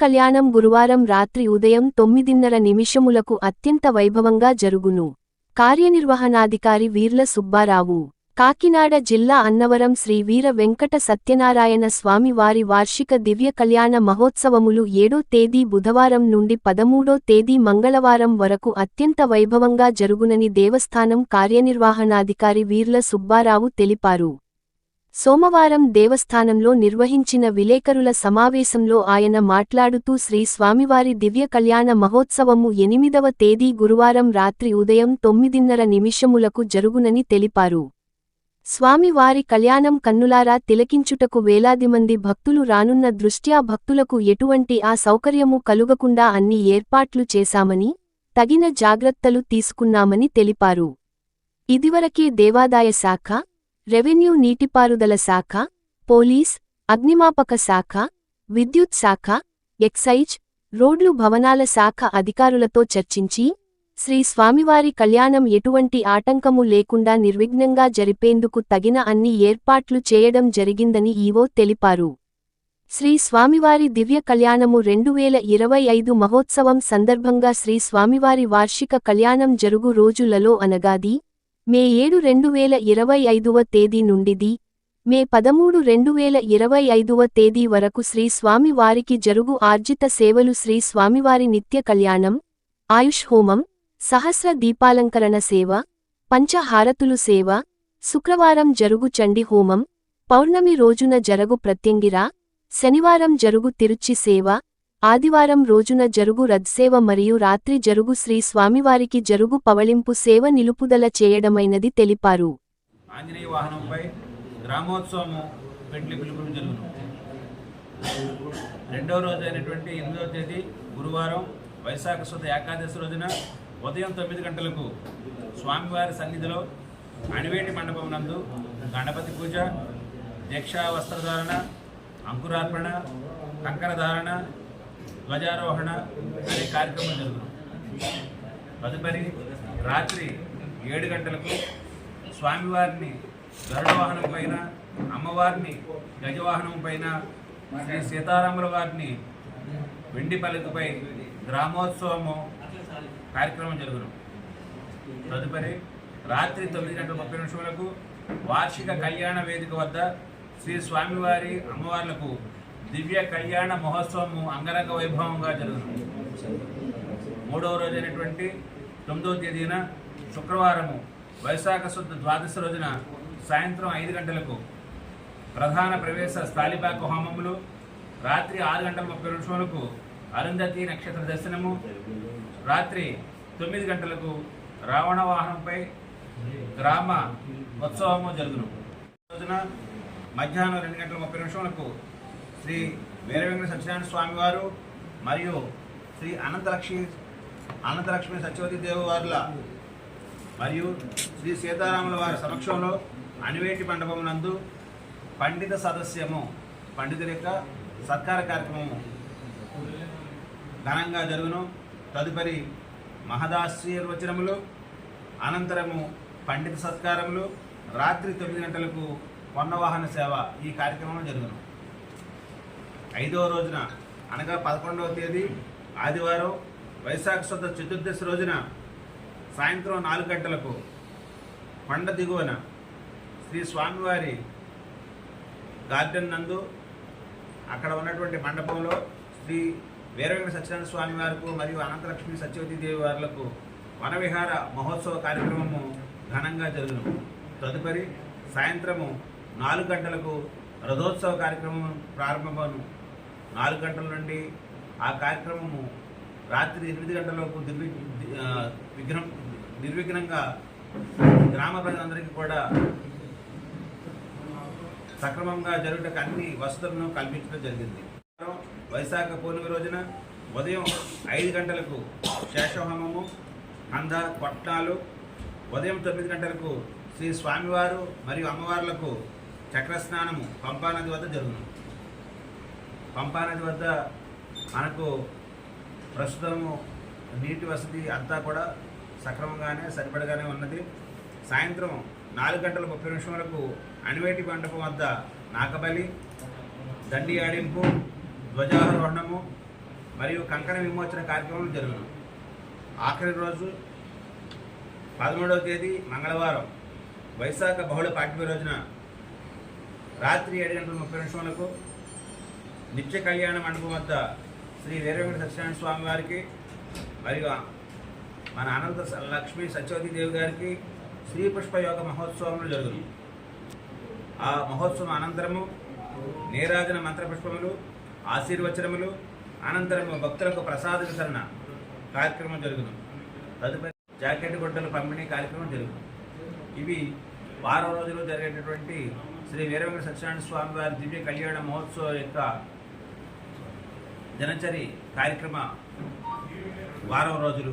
కళ్యాణం గురువారం రాత్రి ఉదయం తొమ్మిదిన్నర నిమిషములకు అత్యంత వైభవంగా జరుగును. కార్యనిర్వహణాధికారి వీర్ల సుబ్బారావు. కాకినాడ జిల్లా అన్నవరం శ్రీ వీర వెంకట సత్యనారాయణ స్వామి వారి వార్షిక దివ్య కళ్యాణ మహోత్సవములు ఏడో తేదీ బుధవారం నుండి పదమూడో తేదీ మంగళవారం వరకు అత్యంత వైభవంగా జరుగునని దేవస్థానం కార్యనిర్వహణాధికారి వీర్ల సుబ్బారావు తెలిపారు. సోమవారం దేవస్థానంలో నిర్వహించిన విలేకరుల సమావేశంలో ఆయన మాట్లాడుతూ శ్రీ స్వామివారి దివ్య కళ్యాణ మహోత్సవము ఎనిమిదవ తేదీ గురువారం రాత్రి ఉదయం తొమ్మిదిన్నర నిమిషములకు జరుగునని తెలిపారు. స్వామివారి కళ్యాణం కన్నులారా తిలకించుటకు వేలాది మంది భక్తులు రానున్న దృష్ట్యా భక్తులకు ఎటువంటి ఆ సౌకర్యము కలుగకుండా అన్ని ఏర్పాట్లు చేశామని తగిన జాగ్రత్తలు తీసుకున్నామని తెలిపారు. ఇదివరకే దేవాదాయ శాఖ రెవెన్యూ నీటిపారుదల శాఖ పోలీస్ అగ్నిమాపక శాఖ విద్యుత్ శాఖ ఎక్సైజ్ రోడ్లు భవనాల శాఖ అధికారులతో చర్చించి శ్రీ స్వామివారి కళ్యాణం ఎటువంటి ఆటంకము లేకుండా నిర్విఘ్నంగా జరిపేందుకు తగిన అన్ని ఏర్పాట్లు చేయడం జరిగిందని ఈవో తెలిపారు. శ్రీ స్వామివారి దివ్య కళ్యాణము రెండు వేల ఇరవై ఐదు మహోత్సవం సందర్భంగా శ్రీ స్వామివారి వార్షిక కళ్యాణం జరుగు రోజులలో అనగాది మే ఏడు రెండు వేల ఇరవై ఐదువ తేదీ నుండిది. మే పదమూడు రెండు వేల ఇరవై ఐదువ తేదీ వరకు శ్రీ స్వామివారికి జరుగు ఆర్జిత సేవలు శ్రీ స్వామివారి నిత్య కళ్యాణం ఆయుష్ హోమం సహస్ర దీపాలంకరణ సేవ పంచహారతులు సేవ శుక్రవారం జరుగు చండి హోమం పౌర్ణమి రోజున జరుగు ప్రత్యంగిరా శనివారం జరుగు తిరుచి సేవ ఆదివారం రోజున జరుగు రద్సేవ మరియు రాత్రి జరుగు శ్రీ స్వామివారికి జరుగు పవళింపు సేవ నిలుపుదల చేయడమైనది తెలిపారు. ఆంజనేయ వాహనంపై గ్రామోత్సవము పెండ్లి పిలుపులు జరుగును. రెండవ రోజు అయినటువంటి ఎనిమిదవ తేదీ గురువారం వైశాఖ శుద్ధ ఏకాదశి రోజున ఉదయం తొమ్మిది గంటలకు స్వామివారి సన్నిధిలో అణివేటి మండపం నందు గణపతి పూజ దీక్షా వస్త్రధారణ అంకురార్పణ కంకరధారణ ధ్వజారోహణ అనే కార్యక్రమం జరుగుతుంది. తదుపరి రాత్రి ఏడు గంటలకు స్వామివారిని గరుడవాహనం పైన అమ్మవారిని గజవాహనం పైన శ్రీ సీతారాముల వారిని వెండి పలుకుపై గ్రామోత్సవము కార్యక్రమం జరుగును. తదుపరి రాత్రి తొమ్మిది గంటల ముప్పై నిమిషములకు వార్షిక కళ్యాణ వేదిక వద్ద శ్రీ స్వామివారి అమ్మవార్లకు దివ్య కళ్యాణ మహోత్సవము అంగరంగ వైభవంగా జరుగుతుంది. మూడవ రోజైనటువంటి తొమ్మిదవ తేదీన శుక్రవారము వైశాఖ శుద్ధ ద్వాదశి రోజున సాయంత్రం ఐదు గంటలకు ప్రధాన ప్రవేశ స్థాలిబాకు హోమములు రాత్రి ఆరు గంటల ముప్పై నిమిషములకు అరుంధతి నక్షత్ర దర్శనము రాత్రి తొమ్మిది గంటలకు రావణ వాహనంపై గ్రామ ఉత్సవము జరుగును. రోజున మధ్యాహ్నం రెండు గంటల ముప్పై నిమిషములకు శ్రీ వీరవెంకట సత్యనారాయణ స్వామి వారు మరియు శ్రీ అనంతలక్ష్మి అనంతలక్ష్మి సత్యవతి దేవి వారుల మరియు శ్రీ సీతారాముల వారి సమక్షంలో అనివేటి మండపం నందు పండిత సదస్యము పండితుల యొక్క సత్కార కార్యక్రమము ఘనంగా జరుగును. తదుపరి మహదాశీర్వచనములు అనంతరము పండిత సత్కారములు రాత్రి తొమ్మిది గంటలకు కొండవాహన సేవ ఈ కార్యక్రమం జరుగును. ఐదవ రోజున అనగా పదకొండవ తేదీ ఆదివారం వైశాఖ శుద్ధ చతుర్దశి రోజున సాయంత్రం నాలుగు గంటలకు కొండ దిగువన శ్రీ స్వామివారి గార్డెన్ నందు అక్కడ ఉన్నటువంటి మండపంలో శ్రీ వీరవేంకట సత్యనారాయణ స్వామి వారికి మరియు అనంతలక్ష్మి సత్యవతి దేవి వారులకు వనవిహార మహోత్సవ కార్యక్రమము ఘనంగా జరుగును. తదుపరి సాయంత్రము నాలుగు గంటలకు రథోత్సవ కార్యక్రమం ప్రారంభమను నాలుగు గంటల నుండి ఆ కార్యక్రమము రాత్రి ఎనిమిది గంటలకు దిర్వి విఘ్నం నిర్విఘ్నంగా గ్రామ ప్రజలందరికీ కూడా సక్రమంగా జరుగుటకు అన్ని వసతులను కల్పించడం జరిగింది. వైశాఖ పౌర్ణమి రోజున ఉదయం ఐదు గంటలకు శేషహోమము కంద కొట్టాలు ఉదయం తొమ్మిది గంటలకు శ్రీ స్వామివారు మరియు అమ్మవార్లకు చక్రస్నానము పంపానది వద్ద జరుగును. పంపానది వద్ద మనకు ప్రస్తుతము నీటి వసతి అంతా కూడా సక్రమంగానే సరిపడగానే ఉన్నది. సాయంత్రం నాలుగు గంటల ముప్పై నిమిషములకు అణివేటి మండపం వద్ద నాకబలి దండి ఆడింపు ధ్వజారోహణము మరియు కంకణ విమోచన కార్యక్రమం జరుగును. ఆఖరి రోజు పదమూడవ తేదీ మంగళవారం వైశాఖ బహుళ పాఠ్య రోజున రాత్రి ఏడు గంటల ముప్పై నిమిషములకు నిత్య కళ్యాణ మండపం వద్ద శ్రీ వీరవెంకట సత్యనారాయణ స్వామి వారికి మరియు మన అనంత లక్ష్మి లక్ష్మీ సత్యవతి దేవి గారికి శ్రీ పుష్ప యోగ మహోత్సవములు జరుగును. ఆ మహోత్సవం అనంతరము నీరాజన మంత్రపుష్పములు ఆశీర్వచనములు అనంతరము భక్తులకు ప్రసాద వితరణ కార్యక్రమం జరుగును. తదుపరి జాకెట్ గుడ్డల పంపిణీ కార్యక్రమం జరుగును. ఇవి వారం రోజులు జరిగేటటువంటి శ్రీ వీరవెంకట సత్యనారాయణ స్వామి వారి దివ్య కళ్యాణ మహోత్సవం యొక్క దినచరి కార్యక్రమ వారం రోజులు